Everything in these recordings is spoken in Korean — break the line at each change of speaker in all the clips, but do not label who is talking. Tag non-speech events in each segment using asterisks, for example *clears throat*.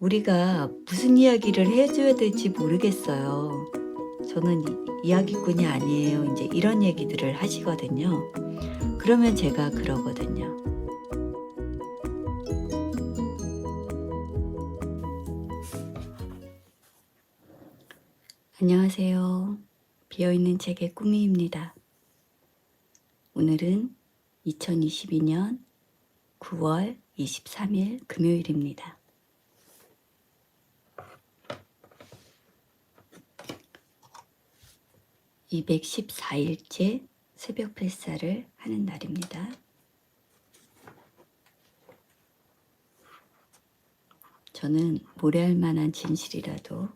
우리가 무슨 이야기를 해줘야 될지 모르겠어요. 저는 이- 이야기꾼이 아니에요. 이제 이런 얘기들을 하시거든요. 그러면 제가 그러거든요. 안녕하세요. 비어있는 책의 꾸미입니다. 오늘은 2022년 9월 23일 금요일입니다. (214일째) 새벽 필사를 하는 날입니다. 저는 모래알 만한 진실이라도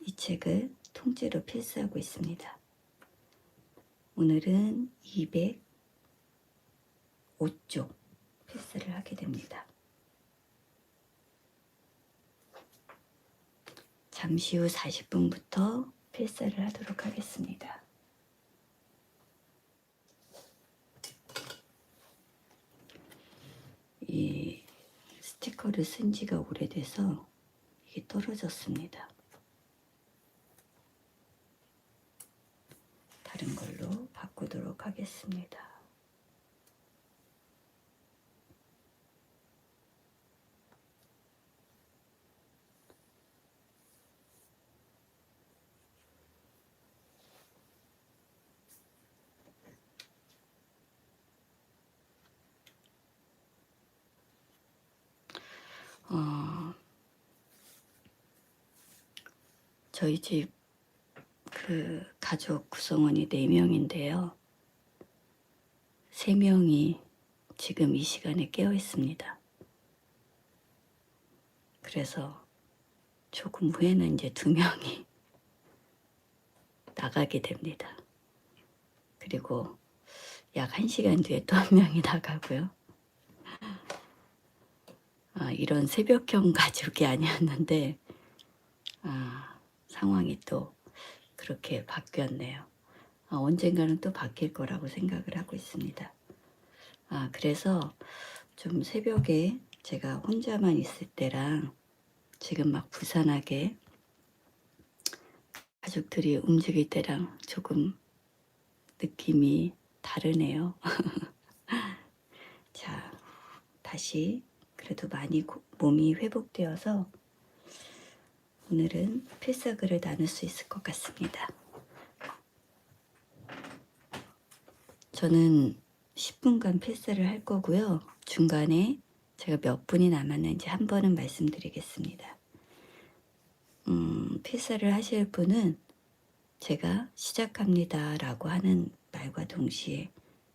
이 책을 통째로 필사하고 있습니다. 오늘은 205쪽 필사를 하게 됩니다. 잠시 후 40분부터 필사를 하도록 하겠습니다. 이 스티커를 쓴 지가 오래돼서 이게 떨어졌습니다. 다른 걸로 바꾸도록 하겠습니다. 어, 저희 집 그 가족 구성원이 4명인데요. 3명이 지금 이 시간에 깨어 있습니다. 그래서 조금 후에는 이제 두 명이 *laughs* 나가게 됩니다. 그리고 약 1시간 뒤에 또 한 명이 나가고요. 아, 이런 새벽형 가족이 아니었는데 아, 상황이 또 그렇게 바뀌었네요. 아, 언젠가는 또 바뀔 거라고 생각을 하고 있습니다. 아, 그래서 좀 새벽에 제가 혼자만 있을 때랑 지금 막 부산하게 가족들이 움직일 때랑 조금 느낌이 다르네요. *laughs* 자, 다시 그래도 많이 고- 몸이 회복되어서 오늘은 필사글을 나눌 수 있을 것 같습니다. 저는 10분간 필사를 할 거고요. 중간에 제가 몇 분이 남았는지 한 번은 말씀드리겠습니다. 음, 필사를 하실 분은 제가 시작합니다 라고 하는 말과 동시에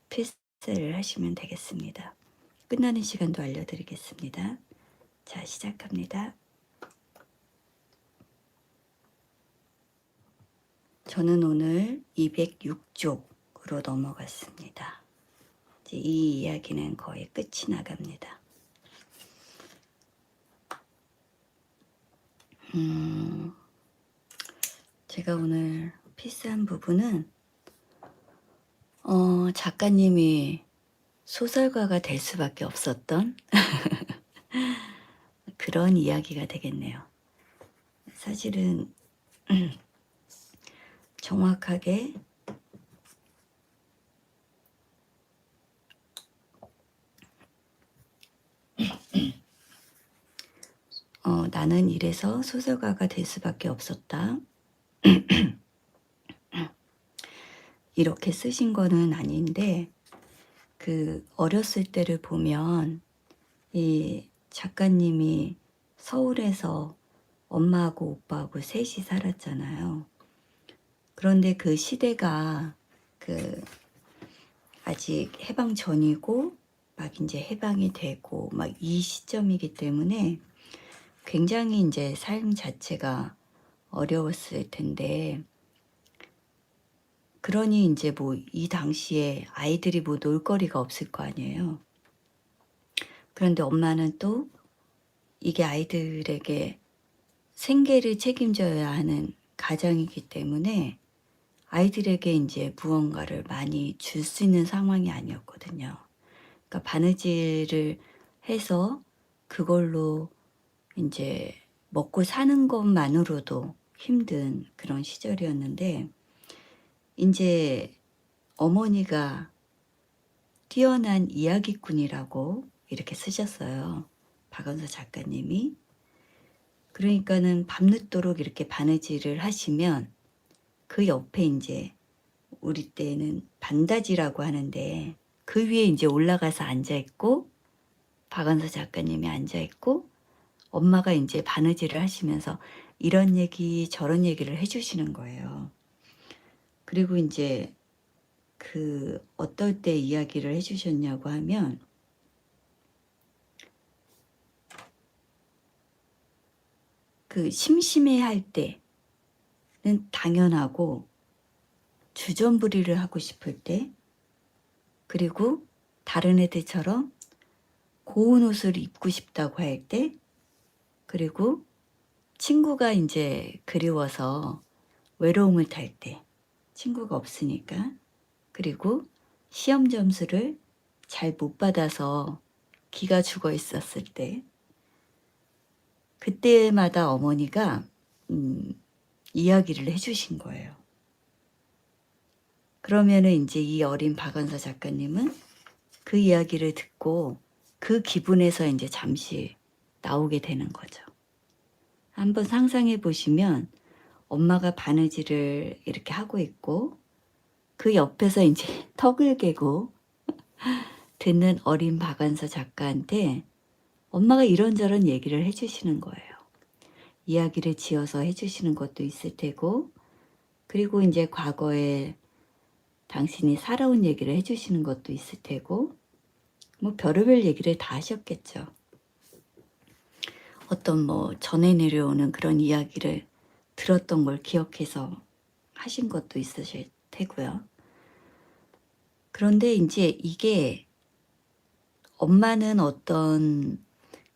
필사를 하시면 되겠습니다. 끝나는 시간도 알려드리겠습니다. 자, 시작합니다. 저는 오늘 206쪽으로 넘어갔습니다. 이제 이 이야기는 거의 끝이 나갑니다. 음, 제가 오늘 필사한 부분은 어, 작가님이 소설가가 될 수밖에 없었던 *laughs* 그런 이야기가 되겠네요. 사실은 *clears throat* 정확하게 어, 나는 이래서 소설가가 될 수밖에 없었다. *clears throat* 이렇게 쓰신 거는 아닌데 그 어렸을 때를 보면 이 작가님이 서울에서 엄마하고 오빠하고 셋이 살았잖아요. 그런데 그 시대가 그 아직 해방 전이고 막 이제 해방이 되고 막 이 시점이기 때문에 굉장히 이제 삶 자체가 어려웠을 텐데 그러니 이제 뭐 이 당시에 아이들이 뭐 놀거리가 없을 거 아니에요. 그런데 엄마는 또 이게 아이들에게 생계를 책임져야 하는 가정이기 때문에 아이들에게 이제 무언가를 많이 줄 수 있는 상황이 아니었거든요. 그러니까 바느질을 해서 그걸로 이제 먹고 사는 것만으로도 힘든 그런 시절이었는데 이제 어머니가 뛰어난 이야기꾼이라고 이렇게 쓰셨어요. 박원서 작가님이. 그러니까는 밤늦도록 이렇게 바느질을 하시면 그 옆에 이제 우리 때는 반다지라고 하는데 그 위에 이제 올라가서 앉아 있고 박원서 작가님이 앉아 있고 엄마가 이제 바느질을 하시면서 이런 얘기 저런 얘기를 해주시는 거예요. 그리고 이제 그 어떨 때 이야기를 해주셨냐고 하면 그 심심해 할 때는 당연하고 주전부리를 하고 싶을 때 그리고 다른 애들처럼 고운 옷을 입고 싶다고 할 때 그리고 친구가 이제 그리워서 외로움을 탈 때 친구가 없으니까 그리고 시험 점수를 잘 못 받아서 기가 죽어 있었을 때 그때마다 어머니가 음, 이야기를 해주신 거예요. 그러면은 이제 이 어린 박원서 작가님은 그 이야기를 듣고 그 기분에서 이제 잠시 나오게 되는 거죠. 한번 상상해 보시면 엄마가 바느질을 이렇게 하고 있고 그 옆에서 이제 *laughs* 턱을 개고 *laughs* 듣는 어린 박완서 작가한테 엄마가 이런저런 얘기를 해주시는 거예요. 이야기를 지어서 해주시는 것도 있을 테고, 그리고 이제 과거에 당신이 살아온 얘기를 해주시는 것도 있을 테고, 뭐 별의별 얘기를 다 하셨겠죠. 어떤 뭐 전해 내려오는 그런 이야기를 들었던 걸 기억해서 하신 것도 있으실 테고요. 그런데 이제 이게 엄마는 어떤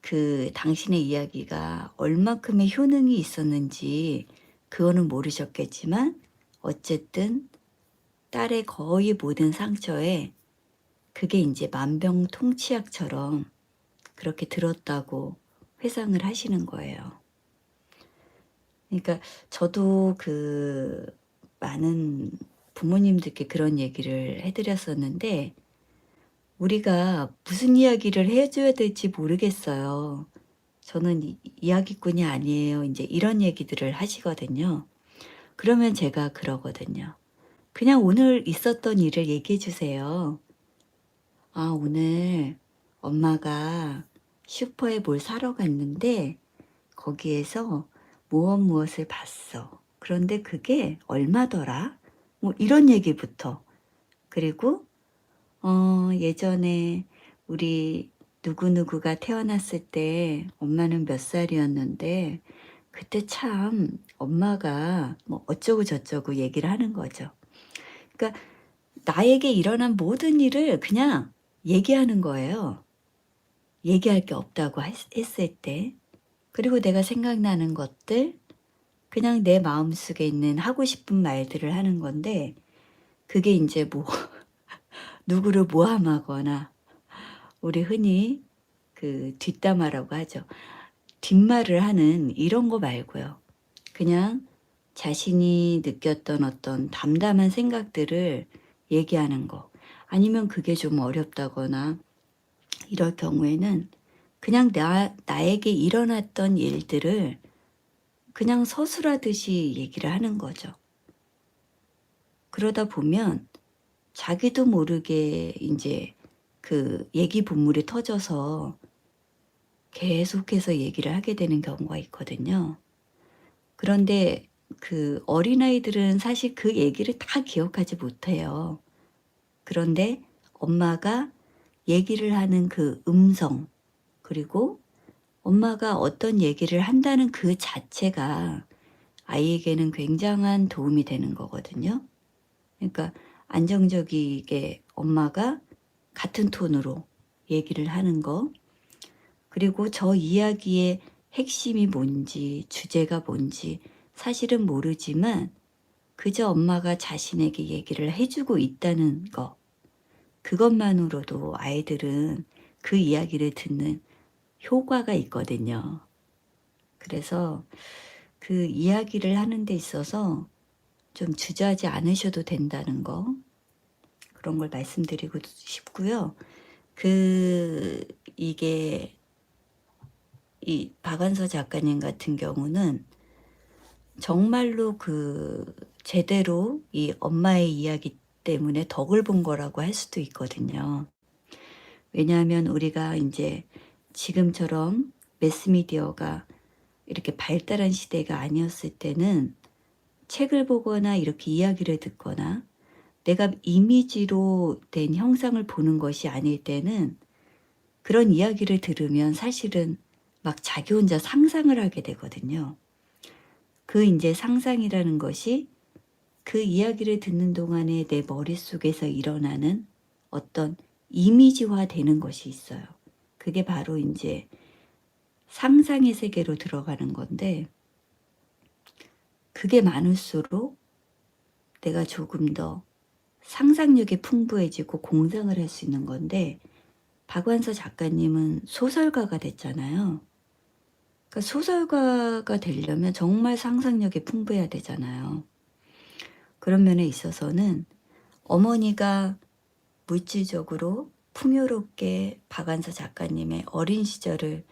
그 당신의 이야기가 얼마큼의 효능이 있었는지 그거는 모르셨겠지만 어쨌든 딸의 거의 모든 상처에 그게 이제 만병통치약처럼 그렇게 들었다고 회상을 하시는 거예요. 그러니까 저도 그 많은 부모님들께 그런 얘기를 해드렸었는데 우리가 무슨 이야기를 해줘야 될지 모르겠어요. 저는 이- 이야기꾼이 아니에요. 이제 이런 얘기들을 하시거든요. 그러면 제가 그러거든요. 그냥 오늘 있었던 일을 얘기해 주세요. 아, 오늘 엄마가 슈퍼에 뭘 사러 갔는데 거기에서 무엇 무엇을 봤어. 그런데 그게 얼마더라? 뭐 이런 얘기부터. 그리고 어, 예전에 우리 누구누구가 태어났을 때 엄마는 몇 살이었는데 그때 참 엄마가 뭐 어쩌고 저쩌고 얘기를 하는 거죠. 그러니까 나에게 일어난 모든 일을 그냥 얘기하는 거예요. 얘기할 게 없다고 했- 했을 때. 그리고 내가 생각나는 것들, 그냥 내 마음속에 있는 하고 싶은 말들을 하는 건데, 그게 이제 뭐, *laughs* 누구를 모함하거나, 우리 흔히 그 뒷담화라고 하죠. 뒷말을 하는 이런 거 말고요. 그냥 자신이 느꼈던 어떤 담담한 생각들을 얘기하는 거. 아니면 그게 좀 어렵다거나 이럴 경우에는 그냥 나, 나에게 일어났던 일들을 그냥 서술하듯이 얘기를 하는 거죠. 그러다 보면 자기도 모르게 이제 그 얘기 본물이 터져서 계속해서 얘기를 하게 되는 경우가 있거든요. 그런데 그 어린아이들은 사실 그 얘기를 다 기억하지 못해요. 그런데 엄마가 얘기를 하는 그 음성, 그리고 엄마가 어떤 얘기를 한다는 그 자체가 아이에게는 굉장한 도움이 되는 거거든요. 그러니까 안정적이게 엄마가 같은 톤으로 얘기를 하는 거, 그리고 저 이야기의 핵심이 뭔지, 주제가 뭔지 사실은 모르지만 그저 엄마가 자신에게 얘기를 해주고 있다는 거, 그것만으로도 아이들은 그 이야기를 듣는 효과가 있거든요. 그래서 그 이야기를 하는 데 있어서 좀 주저하지 않으셔도 된다는 거 그런 걸 말씀드리고 싶고요. 그 이게 이 박완서 작가님 같은 경우는 정말로 그 제대로 이 엄마의 이야기 때문에 덕을 본 거라고 할 수도 있거든요. 왜냐하면 우리가 이제 지금처럼 매스미디어가 이렇게 발달한 시대가 아니었을 때는 책을 보거나 이렇게 이야기를 듣거나 내가 이미지로 된 형상을 보는 것이 아닐 때는 그런 이야기를 들으면 사실은 막 자기 혼자 상상을 하게 되거든요. 그 이제 상상이라는 것이 그 이야기를 듣는 동안에 내 머릿속에서 일어나는 어떤 이미지화 되는 것이 있어요. 그게 바로 이제 상상의 세계로 들어가는 건데, 그게 많을수록 내가 조금 더 상상력이 풍부해지고 공상을 할 수 있는 건데, 박완서 작가님은 소설가가 됐잖아요. 그러니까 소설가가 되려면 정말 상상력이 풍부해야 되잖아요. 그런 면에 있어서는 어머니가 물질적으로 풍요롭게 박완서 작가님의 어린 시절을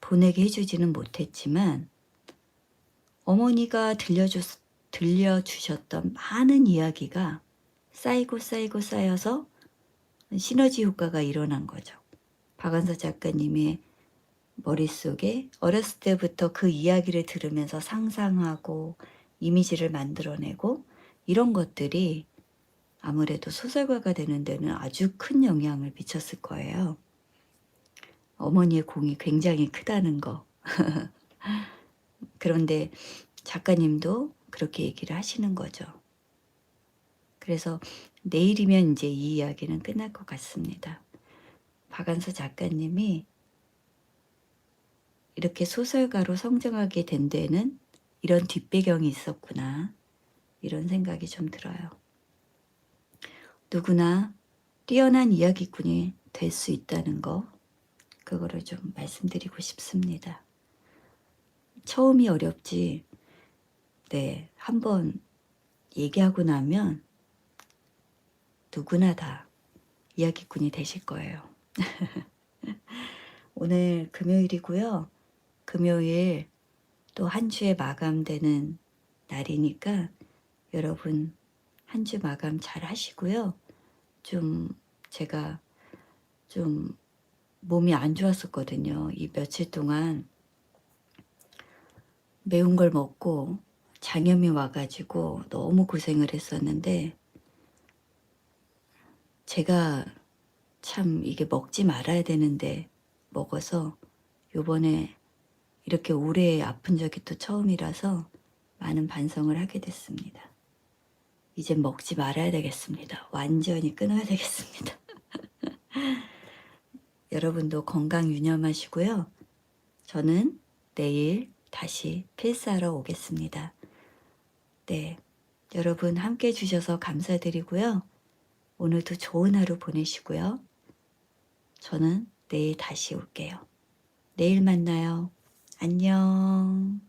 보내게 해주지는 못했지만 어머니가 들려주, 들려주셨던 많은 이야기가 쌓이고 쌓이고 쌓여서 시너지 효과가 일어난 거죠. 박완서 작가님의 머릿속에 어렸을 때부터 그 이야기를 들으면서 상상하고 이미지를 만들어내고 이런 것들이 아무래도 소설가가 되는 데는 아주 큰 영향을 미쳤을 거예요. 어머니의 공이 굉장히 크다는 거. *laughs* 그런데 작가님도 그렇게 얘기를 하시는 거죠. 그래서 내일이면 이제 이 이야기는 끝날 것 같습니다. 박안서 작가님이 이렇게 소설가로 성장하게 된 데는 이런 뒷배경이 있었구나. 이런 생각이 좀 들어요. 누구나 뛰어난 이야기꾼이 될 수 있다는 거, 그거를 좀 말씀드리고 싶습니다. 처음이 어렵지, 네, 한번 얘기하고 나면 누구나 다 이야기꾼이 되실 거예요. *laughs* 오늘 금요일이고요. 금요일 또 한 주에 마감되는 날이니까 여러분 한 주 마감 잘 하시고요. 좀 제가 좀 몸이 안 좋았었거든요. 이 며칠 동안 매운 걸 먹고 장염이 와가지고 너무 고생을 했었는데 제가 참 이게 먹지 말아야 되는데 먹어서 요번에 이렇게 오래 아픈 적이 또 처음이라서 많은 반성을 하게 됐습니다. 이제 먹지 말아야 되겠습니다. 완전히 끊어야 되겠습니다. *laughs* 여러분도 건강 유념하시고요. 저는 내일 다시 필사하러 오겠습니다. 네. 여러분 함께 해주셔서 감사드리고요. 오늘도 좋은 하루 보내시고요. 저는 내일 다시 올게요. 내일 만나요. 안녕.